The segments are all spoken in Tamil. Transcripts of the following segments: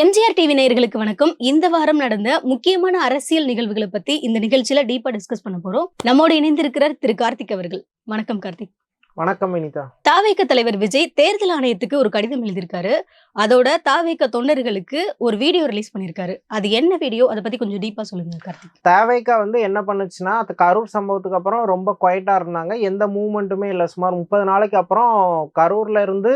எம்ஜிஆர் டிவி நேயர்களுக்கு வணக்கம். இந்த வாரம் நடந்த முக்கியமான அரசியல் நிகழ்வுகளை பத்தி இந்த நிகழ்ச்சியில டீப்பா டிஸ்கஸ் பண்ண போறோம். நம்மோடு இணைந்திருக்கிறார் திரு கார்த்திக் அவர்கள். வணக்கம் கார்த்திக். வணக்கம் வினிதா. தாவேக்க தலைவர் விஜய் தேர்தல் ஆணையத்துக்கு ஒரு கடிதம் எழுதியிருக்காரு. அதோட தாவேக்க தொண்டர்களுக்கு ஒரு வீடியோ ரிலீஸ் பண்ணிருக்காரு அது என்ன வீடியோ அதை பத்தி கொஞ்சம் டீப்பா சொல்லுங்க கார்த்திக். தேவைக்கா வந்து என்ன பண்ணுச்சுன்னா அது கரூர் சம்பவத்துக்கு அப்புறம் ரொம்ப குவைட்டா இருந்தாங்க. எந்த மூவ்மெண்ட்டுமே இல்லை. சுமார் முப்பது நாளைக்கு அப்புறம் கரூர்ல இருந்து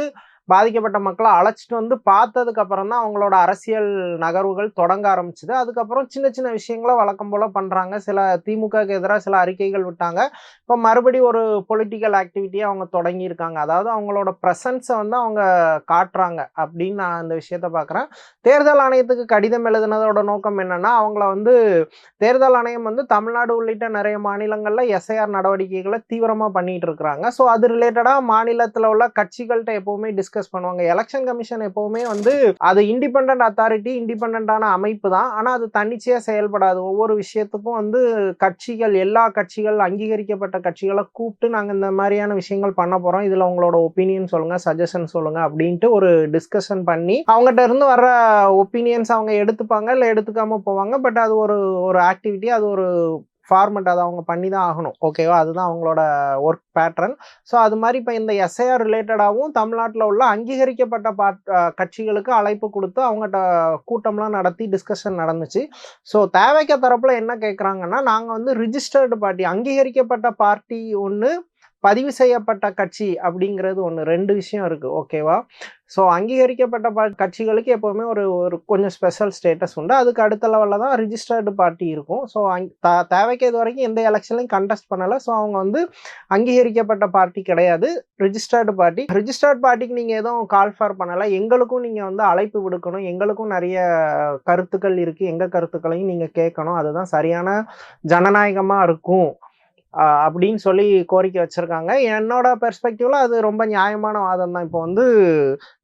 பாதிக்கப்பட்ட மக்களை அழைச்சிட்டு வந்து பார்த்ததுக்கு அப்புறம் தான் அவங்களோட அரசியல் நகர்வுகள் தொடங்க ஆரம்பிச்சுது. அதுக்கப்புறம் சின்ன சின்ன விஷயங்களை வழக்கம் போல பண்றாங்க. சில திமுகக்கு எதிராக சில அறிக்கைகள் விட்டாங்க. இப்போ மறுபடி ஒரு பொலிட்டிக்கல் ஆக்டிவிட்டியை அவங்க தொடங்கியிருக்காங்க. அதாவது அவங்களோட ப்ரெசன்ஸை வந்து அவங்க காட்டுறாங்க அப்படின்னு நான் இந்த விஷயத்த பார்க்குறேன். தேர்தல் ஆணையத்துக்கு கடிதம் எழுதுனதோட நோக்கம் என்னென்னா அவங்கள வந்து தேர்தல் ஆணையம் வந்து தமிழ்நாடு உள்ளிட்ட நிறைய மாநிலங்களில் எஸ்ஐஆர் நடவடிக்கைகளை தீவிரமாக பண்ணிகிட்டு இருக்கிறாங்க. ஸோ அது ரிலேட்டடாக மாநிலத்தில் உள்ள கட்சிகள்கிட்ட எப்போவுமே டிஸ்க டிஸ்கஸ் பண்ணுவாங்க. எலெக்ஷன் கமிஷன் எப்பவுமே வந்து அது இண்டிபெண்ட் அத்தாரிட்டி இண்டிபெண்டான அமைப்பு தான். ஆனால் அது தன்னிச்சையாக செயல்படாது. ஒவ்வொரு விஷயத்துக்கும் வந்து கட்சிகள் எல்லா கட்சிகள் அங்கீகரிக்கப்பட்ட கட்சிகளை கூப்பிட்டு நாங்கள் இந்த மாதிரியான விஷயங்கள் பண்ண போகிறோம் இதில் உங்களோட ஒப்பீனியன் சொல்லுங்கள் சஜஷன் சொல்லுங்கள் அப்படின்ட்டு ஒரு டிஸ்கஷன் பண்ணி அவங்ககிட்ட இருந்து வர்ற ஒப்பீனியன்ஸ் அவங்க எடுத்துப்பாங்க இல்லை எடுத்துக்காமல் போவாங்க. பட் அது ஒரு ஒரு ஆக்டிவிட்டி அது ஒரு ஃபார்மெட் அதை அவங்க பண்ணி தான் ஆகணும். ஓகேவா அதுதான் அவங்களோட ஒர்க் பேட்டர்ன் ஸோ அது மாதிரி இப்போ இந்த எஸ்ஐஆர் ரிலேட்டடாகவும் தமிழ்நாட்டில் உள்ள அங்கீகரிக்கப்பட்ட பார்ட் கட்சிகளுக்கு அழைப்பு கொடுத்து அவங்ககிட்ட கூட்டம்லாம் நடத்தி டிஸ்கஷன் நடந்துச்சு. ஸோ தேவைக்க தரப்பில் என்ன கேட்குறாங்கன்னா நாங்கள் வந்து ரிஜிஸ்டர்டு பார்ட்டி அங்கீகரிக்கப்பட்ட பார்ட்டி ஒன்று பதிவு செய்யப்பட்ட கட்சி அப்படிங்கிறது ஒன்று ரெண்டு விஷயம் இருக்குது ஓகேவா ஸோ அங்கீகரிக்கப்பட்ட பா கட்சிகளுக்கு எப்போவுமே ஒரு ஒரு கொஞ்சம் ஸ்பெஷல் ஸ்டேட்டஸ் உண்டு. அதுக்கு அடுத்த லெவலில் தான் ரிஜிஸ்டர்டு பார்ட்டி இருக்கும். ஸோ அங் த தேவைக்கு இது வரைக்கும் எந்த எலெக்ஷன்லையும் கண்டெஸ்ட் பண்ணலை. ஸோ அவங்க வந்து அங்கீகரிக்கப்பட்ட பார்ட்டி கிடையாது. ரிஜிஸ்டர்டு பார்ட்டி ரிஜிஸ்டர்ட் பார்ட்டிக்கு நீங்கள் எதுவும் கால் ஃபார் பண்ணலை. எங்களுக்கும் நீங்கள் வந்து அழைப்பு விடுக்கணும். எங்களுக்கும் நிறைய கருத்துக்கள் இருக்குது எங்கள் கருத்துக்களையும் நீங்கள் கேட்கணும். அதுதான் சரியான ஜனநாயகமாக இருக்கும். அப்படின்னு சொல்லி கோரிக்கை வச்சுருக்காங்க. என்னோட பெர்ஸ்பெக்டிவில் அது ரொம்ப நியாயமான வாதம் தான். இப்போ வந்து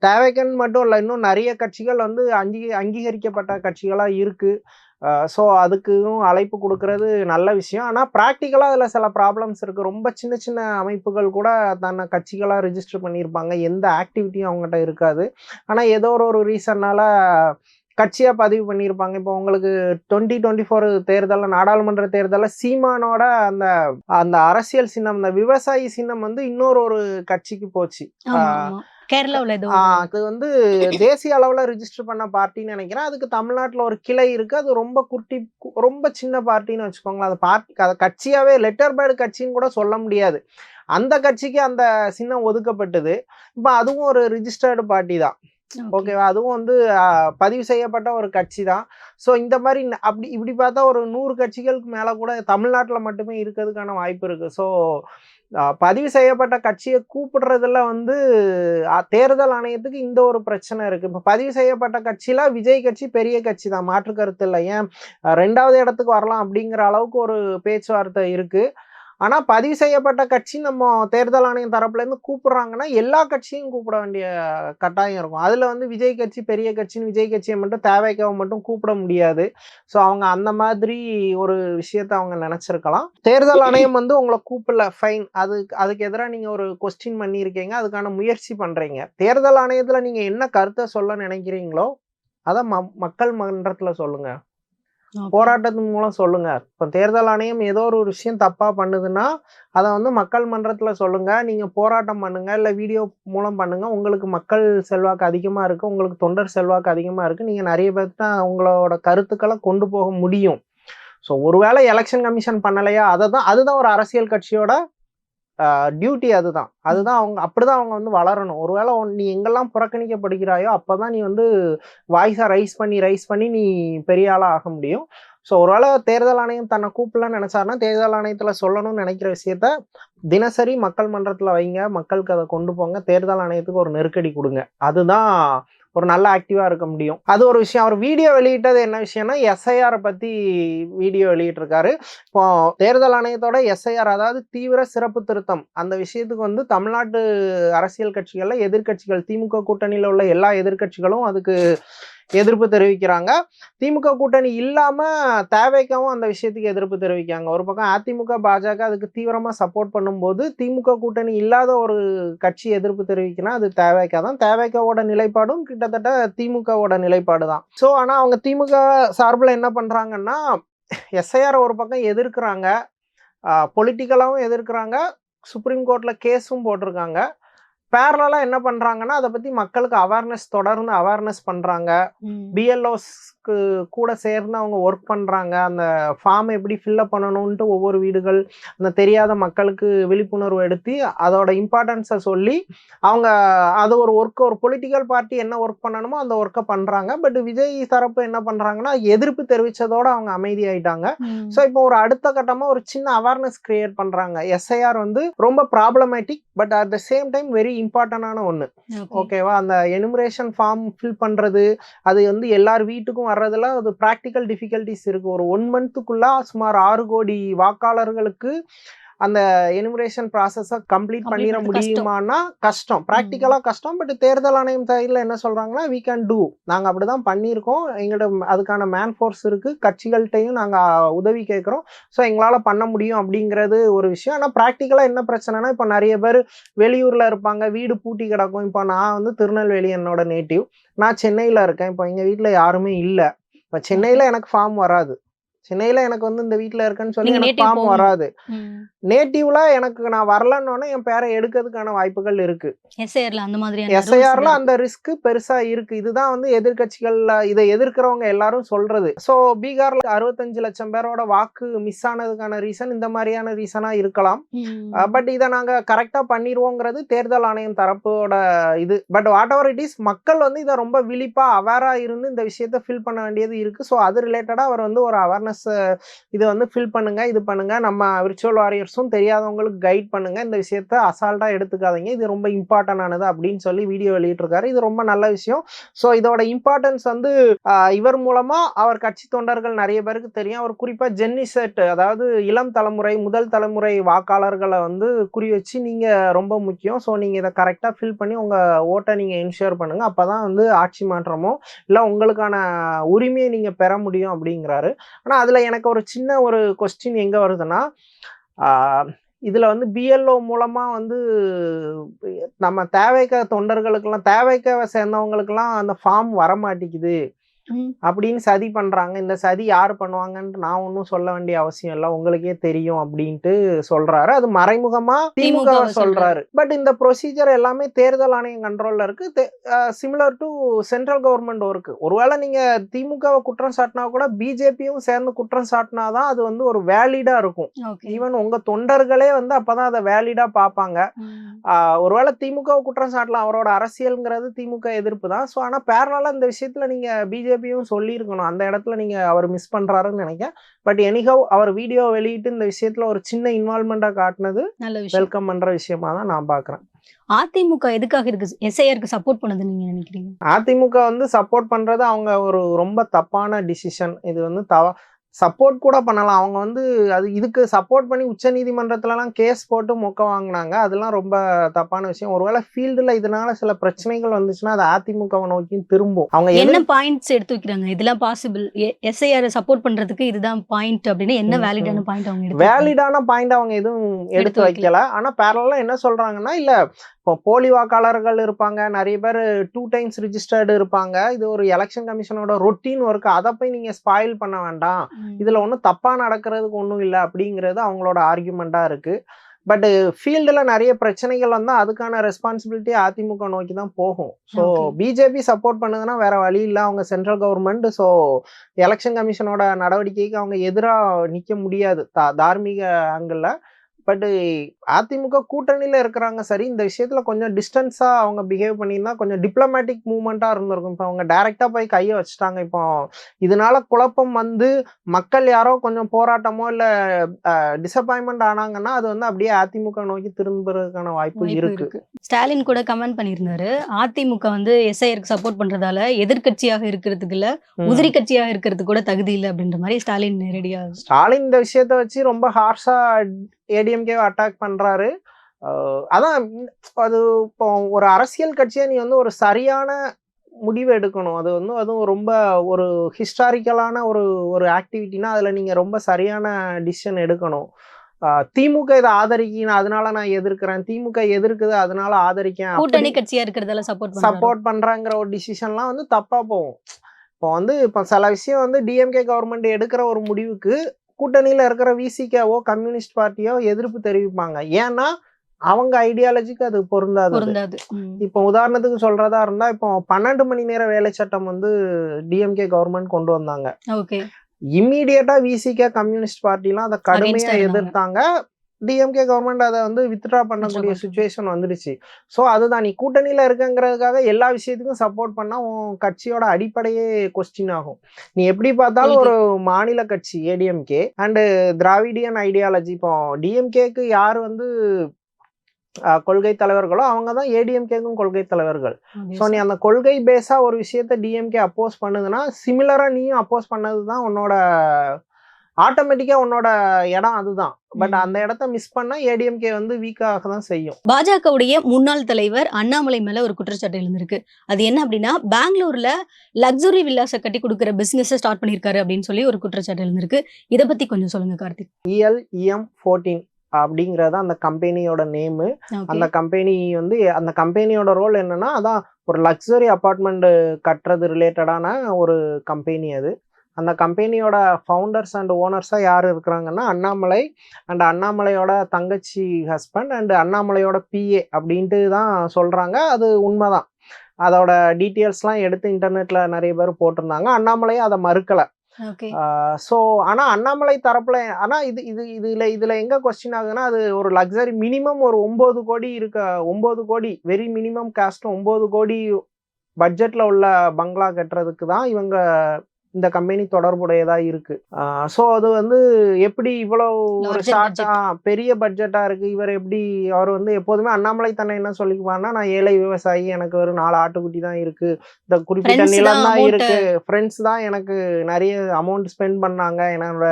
தேவைக்கன் மட்டும் இல்லை இன்னும் நிறைய கட்சிகள் வந்து அங்கீ அங்கீகரிக்கப்பட்ட கட்சிகளாக இருக்குது ஸோ அதுக்கும் அழைப்பு கொடுக்கறது நல்ல விஷயம். ஆனால் ப்ராக்டிக்கலாக அதில் சில ப்ராப்ளம்ஸ் இருக்குது ரொம்ப சின்ன சின்ன அமைப்புகள் கூட தன்னை கட்சிகளாக ரிஜிஸ்டர் பண்ணியிருப்பாங்க. எந்த ஆக்டிவிட்டியும் அவங்ககிட்ட இருக்காது. ஆனால் ஏதோ ஒரு ஒரு ரீசன்னால் கட்சியாக பதிவு பண்ணியிருப்பாங்க. இப்போ உங்களுக்கு டுவெண்ட்டி டுவெண்ட்டி ஃபோர் தேர்தலில் நாடாளுமன்ற தேர்தலில் சீமானோட அந்த அந்த அரசியல் சின்னம் அந்த விவசாயி சின்னம் வந்து இன்னொரு ஒரு கட்சிக்கு போச்சு. கேரளாவுல அது வந்து தேசிய அளவில் ரிஜிஸ்டர் பண்ண பார்ட்டின்னு நினைக்கிறேன். அதுக்கு தமிழ்நாட்டில் ஒரு கிளை இருக்கு. அது ரொம்ப குட்டி ரொம்ப சின்ன பார்ட்டின்னு வச்சுக்கோங்களேன். அது பார்ட்டி அதை கட்சியாவே லெட்டர் பேர்டு கட்சின்னு கூட சொல்ல முடியாது. அந்த கட்சிக்கு அந்த சின்னம் ஒதுக்கப்பட்டது. இப்போ அதுவும் ஒரு ரிஜிஸ்டர்டு பார்ட்டி தான். ஓகேவா? அதுவும் வந்து ஆஹ், பதிவு செய்யப்பட்ட ஒரு கட்சி தான் ஸோ இந்த மாதிரி அப்படி இப்படி பார்த்தா ஒரு நூறு கட்சிகளுக்கு மேலே கூட தமிழ்நாட்டில் மட்டுமே இருக்கிறதுக்கான வாய்ப்பு இருக்கு. ஸோ பதிவு செய்யப்பட்ட கட்சியை கூப்பிடுறதுல வந்து அஹ், தேர்தல் ஆணையத்துக்கு இந்த ஒரு பிரச்சனை இருக்கு. இப்போ பதிவு செய்யப்பட்ட கட்சியில விஜய் கட்சி பெரிய கட்சி தான் மாற்று கருத்து இல்லை. ஏன் ரெண்டாவது இடத்துக்கு வரலாம் அப்படிங்கிற அளவுக்கு ஒரு பேச்சுவார்த்தை இருக்கு. ஆனால் பதிவு செய்யப்பட்ட கட்சி நம்ம தேர்தல் ஆணையம் தரப்புலேருந்து கூப்பிட்றாங்கன்னா எல்லா கட்சியும் கூப்பிட வேண்டிய கட்டாயம் இருக்கும். அதில் வந்து விஜய் கட்சி பெரிய கட்சின்னு விஜய் கட்சியை மட்டும் தேவைக்காக மட்டும் கூப்பிட முடியாது. ஸோ அவங்க அந்த மாதிரி ஒரு விஷயத்த அவங்க நினச்சிருக்கலாம். தேர்தல் ஆணையம் வந்து உங்களை கூப்பிடல ஃபைன் அதுக்கு அதுக்கு எதிராக நீங்கள் ஒரு கொஸ்டின் பண்ணியிருக்கீங்க அதுக்கான முயற்சி பண்ணுறீங்க தேர்தல் ஆணையத்தில் நீங்கள் என்ன கருத்தை சொல்ல நினைக்கிறீங்களோ அதை ம மக்கள் மன்றத்தில் சொல்லுங்கள் போராட்டத்தின் மூலம் சொல்லுங்க. இப்போ தேர்தல் ஆணையம் ஏதோ ஒரு விஷயம் தப்பா பண்ணுதுன்னா அதை வந்து மக்கள் மன்றத்துல சொல்லுங்க. நீங்க போராட்டம் பண்ணுங்க. இல்ல வீடியோ மூலம் பண்ணுங்க. உங்களுக்கு மக்கள் செல்வாக்கு அதிகமா இருக்கு. உங்களுக்கு தொண்டர் செல்வாக்கு அதிகமா இருக்கு. நீங்க நிறைய பேர்த்த உங்களோட கருத்துக்களை கொண்டு போக முடியும். ஸோ ஒருவேளை எலெக்ஷன் கமிஷன் பண்ணலையா? அதை தான் அதுதான் ஒரு அரசியல் கட்சியோட டியூட்டி அதுதான். அதுதான் அவங்க அப்படிதான் அவங்க வந்து வளரணும். ஒருவேளை நீ எங்கெல்லாம் புறக்கணிக்கப்படுகிறாயோ அப்பதான் நீ வந்து வாய்ஸை ரைஸ் பண்ணி ரைஸ் பண்ணி நீ பெரிய ஆளா ஆக முடியும். ஸோ ஒருவேளை தேர்தல் ஆணையம் தன்னை கூப்பிடலாம்னு நினைச்சாருன்னா தேர்தல் ஆணையத்தில் சொல்லணும்னு நினைக்கிற விஷயத்த தினசரி மக்கள் மன்றத்தில் வைங்க. மக்களுக்கு அதை கொண்டு போங்க. தேர்தல் ஆணையத்துக்கு ஒரு நெருக்கடி கொடுங்க. அதுதான் ஒரு நல்ல ஆக்டிவாக இருக்க முடியும். அது ஒரு விஷயம். அவர் வீடியோ வெளியிட்டது என்ன விஷயம்னா எஸ்ஐஆரை பற்றி வீடியோ வெளியிட்டிருக்காரு. இப்போ தேர்தல் ஆணையத்தோட எஸ்ஐஆர் அதாவது தீவிர சிறப்பு திருத்தம். அந்த விஷயத்துக்கு வந்து தமிழ்நாட்டு அரசியல் கட்சிகளில் எதிர்க்கட்சிகள் திமுக கூட்டணியில் உள்ள எல்லா எதிர்க்கட்சிகளும் அதுக்கு எதிர்ப்பு தெரிவிக்கிறாங்க. திமுக கூட்டணி இல்லாம தேவைக்காவும் அந்த விஷயத்துக்கு எதிர்ப்பு தெரிவிக்காங்க ஒரு பக்கம் அதிமுக பாஜக அதுக்கு தீவிரமா சப்போர்ட் பண்ணும்போது திமுக கூட்டணி இல்லாத ஒரு கட்சி எதிர்ப்பு தெரிவிக்கணும் அது தேவைக்கா தான். தேவைக்காவோட நிலைப்பாடும் கிட்டத்தட்ட திமுகவோட நிலைப்பாடு தான். ஸோ ஆனா அவங்க திமுக சார்பில் என்ன பண்றாங்கன்னா எஸ்ஐஆர் ஒரு பக்கம் எதிர்க்கிறாங்க. பொலிட்டிக்கலாகவும் எதிர்க்கிறாங்க. சுப்ரீம் கோர்ட்டில் கேஸும் போட்டிருக்காங்க. பேரலாக என்ன பண்ணுறாங்கன்னா அதை பற்றி மக்களுக்கு அவேர்னஸ் தொடர்ந்து அவேர்னஸ் பண்ணுறாங்க பிஎல்ஓஸ்க்கு கூட சேர்ந்து அவங்க ஒர்க் பண்ணுறாங்க அந்த ஃபார்ம் எப்படி ஃபில்லப் பண்ணணுன்ட்டு ஒவ்வொரு வீடுகள் அந்த தெரியாத மக்களுக்கு விழிப்புணர்வு எடுத்து அதோட இம்பார்ட்டன்ஸை சொல்லி அவங்க அது ஒரு ஒர்க் ஒரு பொலிட்டிக்கல் பார்ட்டி என்ன ஒர்க் பண்ணணுமோ அந்த ஒர்க்கை பண்ணுறாங்க பட் விஜய் தரப்பு என்ன பண்ணுறாங்கன்னா எதிர்ப்பு தெரிவித்ததோடு அவங்க அமைதியாயிட்டாங்க. ஸோ இப்போ ஒரு அடுத்த கட்டமாக ஒரு சின்ன அவேர்னஸ் கிரியேட் பண்ணுறாங்க எஸ்ஐஆர் வந்து ரொம்ப problematic but at the same time very இம்பார்ட்டண்டான ஒன்று ஓகேவா? அந்த எனுமரேஷன் ஃபார்ம் ஃபில் பண்ணுறது அது வந்து எல்லார் வீட்டுக்கும் வர்றதுல அது ப்ராக்டிக்கல் டிஃபிகல்ட்டிஸ் இருக்குது ஒரு ஒன் மந்த்துக்குள்ள சுமார் ஆறு கோடி வாக்காளர்களுக்கு அந்த எனுமரேஷன் ப்ராசஸை கம்ப்ளீட் பண்ணிட. முடியுமானா கஷ்டம். ப்ராக்டிக்கலாக கஷ்டம். பட் தேர்தல் ஆணையம் சைடில் என்ன சொல்கிறாங்கன்னா we can do. நாங்கள் அப்படி தான் பண்ணியிருக்கோம். எங்கள்கிட்ட அதுக்கான மேன் ஃபோர்ஸ் இருக்குது கட்சிகள்கிட்டையும் நாங்கள் உதவி கேட்குறோம். ஸோ எங்களால் பண்ண முடியும் அப்படிங்கிறது ஒரு விஷயம். ஆனால் ப்ராக்டிக்கலாக என்ன பிரச்சனைனா இப்போ நிறைய பேர் வெளியூரில் இருப்பாங்க. வீடு பூட்டி கிடக்கும். இப்போ நான் வந்து திருநெல்வேலி என்னோட நேட்டிவ் நான் சென்னையில் இருக்கேன். இப்போ எங்கள் வீட்டில் யாருமே இல்லை. இப்போ சென்னையில் எனக்கு ஃபார்ம் வராது. சென்னையில் எனக்கு வந்து இந்த வீட்டில் இருக்கேன்னு சொல்லி எனக்கு போகணும். வராது. நேட்டிவ்ல எனக்கு நான் வரலன்னொன்னே என் பேரை எடுக்கிறதுக்கான வாய்ப்புகள் இருக்கு. எஸ்ஐஆர்ல அந்த ரிஸ்க் பெருசா இருக்கு. இதுதான் வந்து எதிர்க்கட்சிகள்ல இதை எதிர்க்கிறவங்க எல்லாரும் சொல்றது. சோ பீகார்ல அறுபத்தஞ்சு லட்சம் பேரோட வாக்கு மிஸ் ஆனதுக்கான ரீசன் இந்த மாதிரியான ரீசனா இருக்கலாம். இருக்கு. பட் இதை நாங்க கரெக்டா பண்ணிடுவோங்கிறது தேர்தல் ஆணையம் தரப்போட இது. But whatever it is மக்கள் வந்து இதை ரொம்ப விழிப்பா அவேரா இருந்து இந்த விஷயத்த ஃபில் பண்ண வேண்டியது இருக்கு. ஸோ அது ரிலேட்டடா அவர் வந்து ஒரு அவேர்னஸ் இது வந்து ஃபில் பண்ணுங்க இது பண்ணுங்க. நம்ம விர்ச்சுவல் வாரியர்ஸும் தெரியாதவங்களுக்கு கைட் பண்ணுங்க. இந்த விஷயத்த அசால்ட்டாக எடுத்துக்காதீங்க. இது ரொம்ப இம்பார்ட்டன்ட் ஆனது அப்படின்னு சொல்லி வீடியோ வெளியிட்டிருக்காரு. இது ரொம்ப நல்ல விஷயம். ஸோ இதோட இம்பார்ட்டன்ஸ் வந்து இவர் மூலமாக அவர் கட்சி தொண்டர்கள் நிறைய பேருக்கு தெரியும். அவர் குறிப்பா ஜென்னிசெட் அதாவது இளம் தலைமுறை முதல் தலைமுறை வாக்காளர்களை வந்து குறி வச்சு நீங்கள் ரொம்ப முக்கியம். ஸோ நீங்கள் இதை கரெக்டாக ஃபில் பண்ணி உங்கள் ஓட்டை நீங்க பண்ணுங்கள் பண்ணுங்க. அப்பதான் வந்து ஆட்சி மாற்றமோ இல்லை உங்களுக்கான உரிமையை நீங்கள் பெற முடியும் அப்படிங்கிறாரு. ஆனால் அதில் எனக்கு ஒரு சின்ன ஒரு கொஸ்டின் எங்கே வருதுன்னா இதில் வந்து பிஎல்ஓ மூலமாக வந்து நம்ம தேவைக்க தொண்டர்களுக்கெல்லாம் தேவைக்க சேர்ந்தவங்களுக்கெல்லாம் அந்த ஃபார்ம் வரமாட்டேங்குது. அப்படின்னு சதி பண்றாங்க. இந்த சதி யார் பண்ணுவாங்கன்ட்டு நான் ஒன்றும் சொல்ல வேண்டிய அவசியம் இல்லை. உங்களுக்கே தெரியும் அப்படின்ட்டு சொல்றாரு. அது மறைமுகமா திமுக திமுகவை சொல்றாரு. பட் இந்த ப்ரொசீஜர் எல்லாமே தேர்தல் ஆணையம் கண்ட்ரோல்ல இருக்கு. சிமிலர் டு சென்ட்ரல் கவர்மெண்ட் இருக்கு ஒருவேளை நீங்க திமுகவை குற்றம் சாட்டினா கூட பிஜேபியும் சேர்ந்து குற்றம் சாட்டினாதான் அது வந்து ஒரு வேலிடா இருக்கும். ஈவன் உங்க தொண்டர்களே வந்து அப்பதான் அதை வேலிடா பார்ப்பாங்க ஒருவேளை திமுக குற்றம் சாட்டலாம் அவரோட அரசியல்ங்கிறது திமுக எதிர்ப்பு தான். ஸோ ஆனால் பேரலாக இந்த விஷயத்துல நீங்க பிஜேபியும் சொல்லியிருக்கணும். அந்த இடத்துல நீங்க அவர் மிஸ் பண்றாருன்னு நினைக்கிறேன் பட் எனிஹவ் அவர் வீடியோ வெளியிட்டு இந்த விஷயத்துல ஒரு சின்ன இன்வால்மெண்டா காட்டினது நல்ல வெல்கம் பண்ற விஷயமா தான் நான் பாக்குறேன். அதிமுக எதுக்காக இருக்கு? எஸ்ஐஆருக்கு சப்போர்ட் பண்ணது நீங்க நினைக்கிறீங்க? அதிமுக வந்து சப்போர்ட் பண்றது அவங்க ஒரு ரொம்ப தப்பான டிசிஷன் இது வந்து தவ சப்போர்ட் கூட பண்ணலாம். அவங்க வந்து அது இதுக்கு சப்போர்ட் பண்ணி உச்ச நீதிமன்றத்துலலாம் கேஸ் போட்டு மொக்க வாங்கினாங்க. அதெல்லாம் ரொம்ப தப்பான விஷயம். ஒருவேளை ஃபீல்டுல இதனால சில பிரச்சனைகள் வந்துச்சுன்னா அது அதிமுகவை நோக்கி திரும்பும். அவங்க என்ன பாயிண்ட்ஸ் எடுத்து வைக்கிறாங்க? இதெல்லாம் பாசிபிள் எஸ்ஐஆர் சப்போர்ட் பண்றதுக்கு இதுதான் பாயிண்ட் அப்படின்னு என்ன வேலிடான பாயிண்ட் அவங்க வேலிடான பாயிண்ட் அவங்க எதுவும் எடுத்து வைக்கல. ஆனா பேரலா என்ன சொல்றாங்கன்னா இல்ல இப்போ போலி வாக்காளர்கள் இருப்பாங்க நிறைய பேர் டூ டைம்ஸ் ரிஜிஸ்டர்டு இருப்பாங்க. இது ஒரு எலெக்ஷன் கமிஷனோட ரொட்டீன் ஒர்க் அதை போய் நீங்க ஸ்பாயில் பண்ண வேண்டாம். இதுல ஒன்றும் தப்பா நடக்கிறதுக்கு ஒன்றும் இல்லை அப்படிங்கிறது அவங்களோட ஆர்குமெண்டா இருக்கு. பட் ஃபீல்டில் நிறைய பிரச்சனைகள் வந்தால் அதுக்கான ரெஸ்பான்சிபிலிட்டி அதிமுக நோக்கி தான் போகும். ஸோ. பிஜேபி சப்போர்ட் பண்ணுதுன்னா வேற வழி இல்லை. அவங்க சென்ட்ரல் கவர்மெண்ட் ஸோ எலெக்ஷன் கமிஷனோட நடவடிக்கைக்கு அவங்க எதிராக நிற்க முடியாது. தா தார்மீக ஆங்கிளில் பட் அதிமுக கூட்டணியில் இருக்கிறாங்க. சரி இந்த விஷயத்துல கொஞ்சம் டிஸ்டன்ஸாக அவங்க பிஹேவ் பண்ணியிருந்தா கொஞ்சம் டிப்ளமேட்டிக் மூவ்மெண்ட்டாக இருந்திருக்கும். இப்போ அவங்க டைரெக்டாக போய் கையை வச்சுட்டாங்க. இப்போ இதனால குழப்பம் வந்து மக்கள் யாரோ கொஞ்சம் போராட்டமோ இல்லை டிசப்பாயின்மெண்ட் ஆனாங்கன்னா அது வந்து அப்படியே அதிமுக நோக்கி திரும்புறதுக்கான வாய்ப்பு இருக்கு. ஸ்டாலின் கூட கமெண்ட் பண்ணியிருந்தாரு. அதிமுக வந்து எஸ்ஐஆருக்கு சப்போர்ட் பண்றதால எதிர்க்கட்சியாக இருக்கிறதுக்கு இல்ல. உதிரி கட்சியாக இருக்கிறதுக்கு கூட தகுதி இல்லை அப்படின்ற மாதிரி ஸ்டாலின் நேரடியா ஸ்டாலின் இந்த விஷயத்த வச்சு ரொம்ப ஹார்ஷா ஏடிஎம்கே அட்டாக் பண்றாரு. அஹ் அதான் அது இப்போ ஒரு அரசியல் கட்சியை நீ வந்து ஒரு சரியான முடிவு எடுக்கணும். அது வந்து அதுவும் ரொம்ப ஒரு ஹிஸ்டாரிக்கலான ஒரு ஒரு ஆக்டிவிட்டினா அதில் நீங்கள் ரொம்ப சரியான டிசிஷன் எடுக்கணும். திமுக இதை ஆதரிக்கணும் அதனால நான் எதிர்க்கிறேன். திமுக எதிர்க்குது அதனால ஆதரிக்கேன் கூட்டணி கட்சியா இருக்கிறதால சப்போர்ட் சப்போர்ட் சப்போர்ட் பண்றாங்கிற ஒரு டிசிஷன்லாம் வந்து தப்பா போகும். இப்போ வந்து இப்போ சில விஷயம் வந்து டிஎம்கே கவர்மெண்ட் எடுக்கிற ஒரு முடிவுக்கு கூட்டணியில இருக்கிற விசிகாவோ கம்யூனிஸ்ட் பார்ட்டியோ எதிர்ப்பு தெரிவிப்பாங்க. ஏன்னா அவங்க ஐடியாலஜிக்கு அது பொருந்தாது. இப்போ உதாரணத்துக்கு சொல்றதா இருந்தா இப்போ பன்னெண்டு மணி நேர வேலை சட்டம் வந்து டிஎம்கே கவர்மெண்ட் கொண்டு வந்தாங்க. ஓகே. இம்மீடியட்டா விசிகே கம்யூனிஸ்ட் பார்ட்டிலாம் அதை கடுமையா. எதிர்த்தாங்க. டிஎம்கே கவர்மெண்ட் அதை வந்து வித்ட்ரா பண்ணக்கூடிய. சுச்சுவேஷன் வந்துடுச்சு. ஸோ அதுதான். நீ கூட்டணியில இருக்கங்கிறதுக்காக எல்லா விஷயத்துக்கும் சப்போர்ட் பண்ணா உன் கட்சியோட அடிப்படையே கொஸ்டின் ஆகும். நீ எப்படி பார்த்தாலும் ஒரு மாநில கட்சி ஏடிஎம்கே அண்டு திராவிடியன் ஐடியாலஜி இப்போ டிஎம்கேக்கு யார் வந்து கொள்கை தலைவர்களோ அவங்க தான் ஏடிஎம்கேக்கும் கொள்கை தலைவர்கள். ஸோ நீ அந்த கொள்கை பேஸா ஒரு விஷயத்த டிஎம்கே அப்போஸ் பண்ணுதுன்னா சிமிலரா நீயும் அப்போஸ் பண்ணது தான் உன்னோட ஆட்டோமேட்டிக்கா உன்னோட இடம் அதுதான். பட். அந்த இடத்த மிஸ் பண்ணா ஏடிஎம்கே வந்து வீக்காக தான் செய்யும். பாஜகவுடைய முன்னாள் தலைவர் அண்ணாமலை மேல ஒரு குற்றச்சாட்டு எழுந்திருக்கு. அது என்ன அப்படின்னா பெங்களூர்ல லக்ஸுரி வில்லாஸை கட்டி கொடுக்குற பிசினஸ் ஸ்டார்ட் பண்ணிருக்காரு அப்படின்னு சொல்லி ஒரு குற்றச்சாட்டு எழுந்திருக்கு. இத பத்தி கொஞ்சம் சொல்லுங்க கார்த்திக். இஎல்இஎம் ஃபோர்டீன் அப்படிங்கிறது அந்த கம்பெனியோட நேமு. அந்த கம்பெனி வந்து அந்த கம்பெனியோட ரோல் என்னன்னா அதான் ஒரு லக்ஸரி அப்பார்ட்மெண்ட் கட்டுறது ரிலேட்டடான ஒரு கம்பெனி அது. அந்த கம்பெனியோட ஃபவுண்டர்ஸ் அண்ட் ஓனர்ஸாக யார் இருக்கிறாங்கன்னா அண்ணாமலை அண்ட் அண்ணாமலையோட தங்கச்சி ஹஸ்பண்ட் அண்ட் அண்ணாமலையோட பிஏ அப்படின்ட்டு தான் சொல்கிறாங்க அது உண்மைதான். அதோட டீட்டெயில்ஸ்லாம் எடுத்து இன்டர்நெட்டில் நிறைய பேர் போட்டிருந்தாங்க. அண்ணாமலையும் அதை மறுக்கலை. ஸோ ஆனால் அண்ணாமலை தரப்புல ஆனால் இது இது இதில் இதில் எங்கே கொஸ்டின் ஆகுதுன்னா அது ஒரு லக்ஸரி மினிமம் ஒரு ஒம்பது கோடி இருக்க ஒம்பது கோடி வெரி மினிமம் காஸ்ட் ஒம்பது கோடி பட்ஜெட்டில் உள்ள பங்களா கட்டுறதுக்கு தான் இவங்க இந்த கம்பெனி தொடர்புடையதா இருக்கு. ஸோ அது வந்து எப்படி இவ்வளவு ஒரு ஷார்ட்டா பெரிய பட்ஜெட்டா இருக்கு? இவர் எப்படி அவர் வந்து எப்போதுமே அண்ணாமலை தன்னை என்ன சொல்லிக்குவாருன்னா நான் ஏழை விவசாயி எனக்கு ஒரு நாலு ஆட்டுக்குட்டி தான் இருக்கு. இந்த குறிப்பிட்ட நிலம் தான் இருக்கு. ஃப்ரெண்ட்ஸ் தான் எனக்கு நிறைய அமௌண்ட் ஸ்பெண்ட் பண்ணாங்க. என்னோட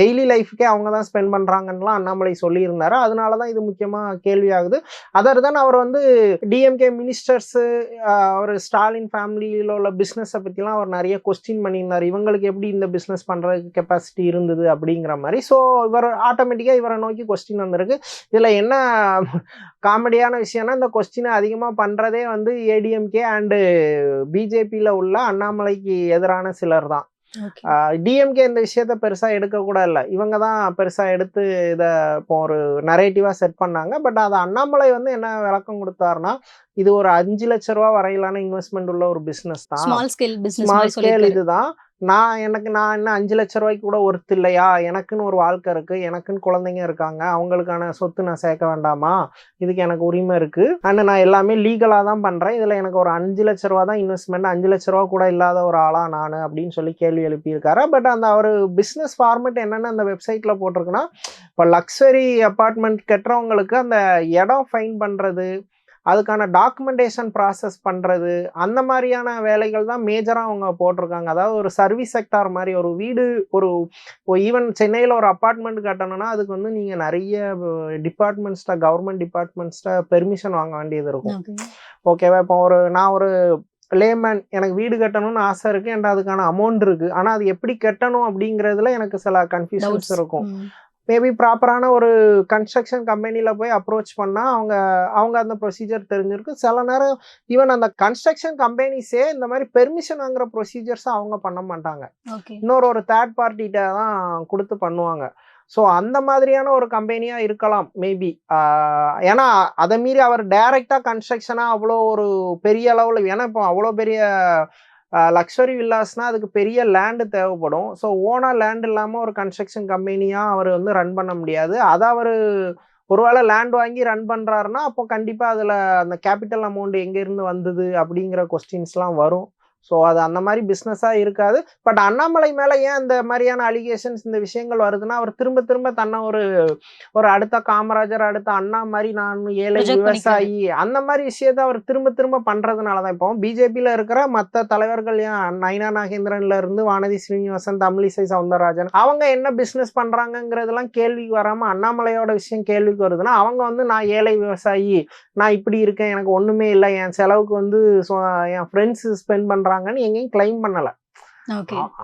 டெய்லி லைஃப்க்கே அவங்க தான் ஸ்பெண்ட் பண்றாங்கன்னுலாம் அண்ணாமலை சொல்லியிருந்தாரு. அதனால தான் இது முக்கியமா கேள்வி ஆகுது அதர் தான் அவர் வந்து டிஎம்கே மினிஸ்டர்ஸ் அவர் ஸ்டாலின் ஃபேமிலியில உள்ள பிஸ்னஸை பற்றிலாம் அவர் நிறைய கொஸ்டின் பண்ணியிருந்தார். இவங்களுக்கு எப்படி இந்த பிஸ்னஸ் பண்ணுறதுக்கு கெப்பாசிட்டி இருந்தது? அப்படிங்கிற மாதிரி. ஸோ இவர் ஆட்டோமேட்டிக்காக இவரை நோக்கி கொஸ்டின் வந்திருக்கு. இதில் என்ன காமெடியான விஷயம்னா இந்த கொஸ்டினை அதிகமாக பண்ணுறதே வந்து ஏடிஎம்கே அண்டு பிஜேபியில் உள்ள அண்ணாமலைக்கு எதிரான சிலர் தான். டிஎம்கே இந்த விஷயத்த பெருசா எடுக்க கூட இல்லை. இவங்க தான் பெருசா எடுத்து இதை இப்போ ஒரு நரேட்டிவா செட் பண்ணாங்க. பட் அதை அண்ணாமலை வந்து என்ன விளக்கம் கொடுத்தாருன்னா இது ஒரு அஞ்சு லட்ச ரூபா வரையிலான இன்வெஸ்ட்மெண்ட் உள்ள ஒரு பிசினஸ் தான். ஸ்மால் ஸ்கேல் இதுதான் நான் எனக்கு நான் என்ன அஞ்சு லட்ச ரூபாய்க்கு கூட ஒருத்து இல்லையா? எனக்குன்னு ஒரு வாழ்க்கை இருக்குது எனக்குன்னு குழந்தைங்க இருக்காங்க. அவங்களுக்கான சொத்து நான் சேர்க்க வேண்டாமா? இதுக்கு எனக்கு உரிமை இருக்குது அண்ட் நான் எல்லாமே லீகலாக தான் பண்ணுறேன் இதில் எனக்கு ஒரு அஞ்சு லட்ச ரூபா தான் இன்வெஸ்ட்மெண்ட் அஞ்சு லட்ச ரூபா கூட இல்லாத ஒரு ஆளாக நான் அப்படின்னு சொல்லி கேள்வி எழுப்பியிருக்காரு. பட் அந்த அவர் பிஸ்னஸ் ஃபார்மேட் என்னென்னு அந்த வெப்சைட்டில் போட்டிருக்குன்னா இப்போ லக்ஸரி அப்பார்ட்மெண்ட் கட்டுறவங்களுக்கு அந்த இடம் ஃபைன் பண்ணுறது அதுக்கான டாக்குமெண்டேஷன் ப்ராசஸ் பண்ணுறது அந்த மாதிரியான வேலைகள் தான் மேஜராக அவங்க போட்டிருக்காங்க. அதாவது ஒரு சர்வீஸ் செக்டார் மாதிரி ஒரு வீடு ஒரு ஈவன் சென்னையில் ஒரு அப்பார்ட்மெண்ட் கட்டணும்னா அதுக்கு வந்து நீங்கள் நிறைய டிபார்ட்மெண்ட்ஸ்ட கவர்மெண்ட் டிபார்ட்மெண்ட்ஸ்ட பெர்மிஷன் வாங்க வேண்டியது இருக்கும். ஓகே ஓகேவா இப்போ ஒரு நான் ஒரு லேமேன் எனக்கு வீடு கட்டணும்னு ஆசை இருக்கு என்கிட்ட அதுக்கான அமௌண்ட் இருக்கு. ஆனால் அது எப்படி கட்டணும் அப்படிங்கிறதுல எனக்கு சில கன்ஃபியூஷன்ஸ் இருக்கும். மேபி ப்ராப்பரான ஒரு கன்ஸ்ட்ரக்ஷன் கம்பெனியில் போய் அப்ரோச் பண்ணால் அவங்க அவங்க அந்த ப்ரொசீஜர் தெரிஞ்சிருக்கு. சில நேரம் ஈவன் அந்த கன்ஸ்ட்ரக்ஷன் கம்பெனிஸே இந்த மாதிரி பெர்மிஷன் வாங்குற ப்ரொசீஜர்ஸை அவங்க பண்ண மாட்டாங்க. இன்னொரு ஒரு தேர்ட் பார்ட்டிகிட்ட தான் கொடுத்து பண்ணுவாங்க. ஸோ அந்த மாதிரியான ஒரு கம்பெனியாக இருக்கலாம் மேபி ஏன்னா அதை மீறி அவர் டைரெக்டாக கன்ஸ்ட்ரக்ஷனாக அவ்வளோ ஒரு பெரிய அளவில் ஏன்னா இப்போ அவ்வளோ பெரிய லக்ஸரி வில்லாஸ்னால் அதுக்கு பெரிய லேண்டு தேவைப்படும். ஸோ ஓனாக லேண்ட் இல்லாமல் ஒரு கன்ஸ்ட்ரக்ஷன் கம்பெனியாக அவர் வந்து ரன் பண்ண முடியாது. அதை அவர் ஒருவேளை லேண்ட் வாங்கி ரன் பண்ணுறாருன்னா அப்போ கண்டிப்பாக அதில் அந்த கேபிட்டல் அமௌண்ட் எங்கேருந்து வந்தது அப்படிங்கிற கொஸ்டின்ஸ்லாம் வரும். ஸோ அது அந்த மாதிரி பிஸ்னஸாக இருக்காது பட் அண்ணாமலை மேலே ஏன் இந்த மாதிரியான அலிகேஷன்ஸ் இந்த விஷயங்கள் வருதுன்னா அவர் திரும்ப திரும்ப தன்னை ஒரு ஒரு அடுத்த காமராஜர் அடுத்த அண்ணா மாதிரி நான் ஏழை. விவசாயி அந்த மாதிரி விஷயத்த அவர் திரும்ப திரும்ப பண்றதுனால தான் இப்போ பிஜேபியில் இருக்கிற மற்ற தலைவர்கள் ஏன் நைனா நாகேந்திரன்ல இருந்து வானதி ஸ்ரீனிவாசன் தமிழிசை சவுந்தரராஜன் அவங்க என்ன பிஸ்னஸ் பண்றாங்கங்கிறதெல்லாம் கேள்விக்கு வராம அண்ணாமலையோட விஷயம் கேள்விக்கு வருதுன்னா அவங்க வந்து நான் ஏழை விவசாயி நான் இப்படி இருக்கேன் எனக்கு ஒண்ணுமே இல்லை என் செலவுக்கு வந்து என் ஃப்ரெண்ட்ஸ் ஸ்பெண்ட் பண்றாங்கன்னு எங்கேயும் கிளைம் பண்ணல.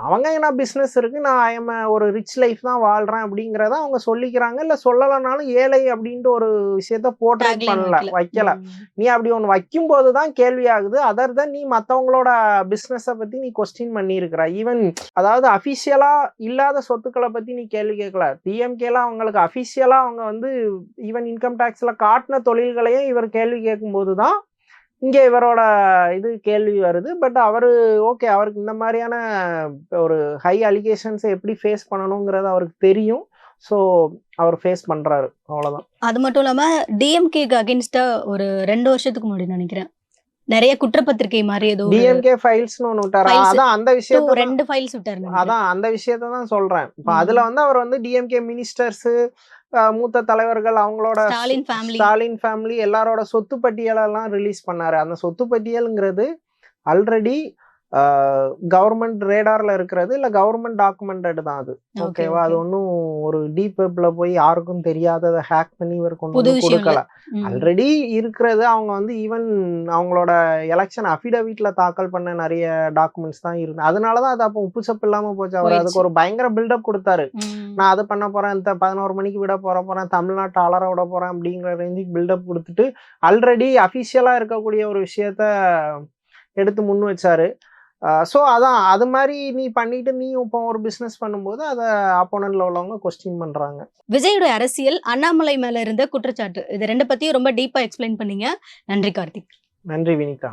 அவங்க என்ன பிஸ்னஸ் இருக்கு? நான் ஐஎம் ஒரு ரிச் லைஃப் தான் வாழ்றேன் அப்படிங்கிறத அவங்க சொல்லிக்கிறாங்க. இல்ல சொல்லலைனாலும் ஏழை அப்படின்ட்டு ஒரு விஷயத்த போர்ட்ரேட் பண்ணல வைக்கல. நீ அப்படி ஒன்று வைக்கும்போது தான் கேள்வி ஆகுது. அதர் தான் நீ மற்றவங்களோட பிஸ்னஸை பற்றி நீ கொஸ்டின் பண்ணியிருக்கிற. ஈவன் அதாவது அஃபிஷியலாக இல்லாத சொத்துக்களை பற்றி நீ கேள்வி கேட்கல. டிஎம்கேல அவங்களுக்கு அஃபிஷியலாக அவங்க வந்து ஈவன் இன்கம் டேக்ஸில் காட்டின தொழில்களையும் இவர் கேள்வி கேட்கும்போது தான் இங்கே இவரோட இது கேள்வி வருது. பட் அவர் ஓகே அவருக்கு இந்த மாதிரியான ஒரு ஹை அலிகேஷன்ஸை எப்படி ஃபேஸ் பண்ணணுங்கிறது அவருக்கு தெரியும். ஸோ அவர் ஃபேஸ் பண்ணுறாரு அவ்வளோதான் அது மட்டும் இல்லாம டிஎம்கேக்கு அகைன்ஸ்டா ஒரு ரெண்டு வருஷத்துக்கு முன்னாடி நினைக்கிறேன். நிறைய குற்றப்பத்திரிகை மாதிரி ஏதோ டிஎம்கே ஃபைல்ஸ்னு ஒன்று விட்டாரு. அதான் அந்த விஷயத்த ரெண்டு ஃபைல்ஸ் விட்டாரு அதான் அந்த விஷயத்த தான் சொல்றேன். இப்போ. அதுல வந்து அவர் வந்து டிஎம்கே மினிஸ்டர்ஸ் மூத்த தலைவர்கள் அவங்களோட ஸ்டாலின் ஃபேமிலி எல்லாரோட சொத்து பட்டியலெல்லாம் ரிலீஸ் பண்ணாரு. அந்த சொத்து பட்டியலுங்கிறது ஆல்ரெடி கவர்மெண்ட் ரேடார்ல இருக்கிறது இல்ல கவர்மெண்ட் டாக்குமெண்டட் தான் அது ஓகேவா அது. ஒன்றும் ஒரு டீப் வெப்ல போய் யாருக்கும் தெரியாததை ஹேக் பண்ணி இவர் கொண்டு கொடுக்கல. ஆல்ரெடி இருக்கிறது அவங்க வந்து ஈவன் அவங்களோட எலெக்ஷன் அஃபிடவிட்ல தாக்கல் பண்ண நிறைய டாக்குமெண்ட்ஸ் தான் இருந்து அதனால தான் அது அப்போ உப்பு சப்பு இல்லாம போச்சு அவர். அதுக்கு ஒரு பயங்கர பில்டப் கொடுத்தாரு. நான் அது பண்ண போறேன் இந்த பதினோரு மணிக்கு விட போற போறேன் தமிழ்நாட்டு அலற விட போறேன் அப்படிங்கிற ரேஞ்சுக்கு பில்டப் கொடுத்துட்டு ஆல்ரெடி அஃபிஷியலா இருக்கக்கூடிய ஒரு விஷயத்த எடுத்து முன் வச்சாரு ஸோ அதான் அது மாதிரி நீ பண்ணிட்டு நீ இப்போ ஒரு பிஸ்னஸ் பண்ணும்போது அதை அப்போனன்ட்ல உள்ளவங்க கொஸ்டின் பண்றாங்க. விஜயோட அரசியல் அண்ணாமலை மேல இருந்த குற்றச்சாட்டு இது ரெண்டு பத்தியும் ரொம்ப டீப்பா எக்ஸ்பிளைன் பண்ணீங்க. நன்றி கார்த்திக். நன்றி வினிதா.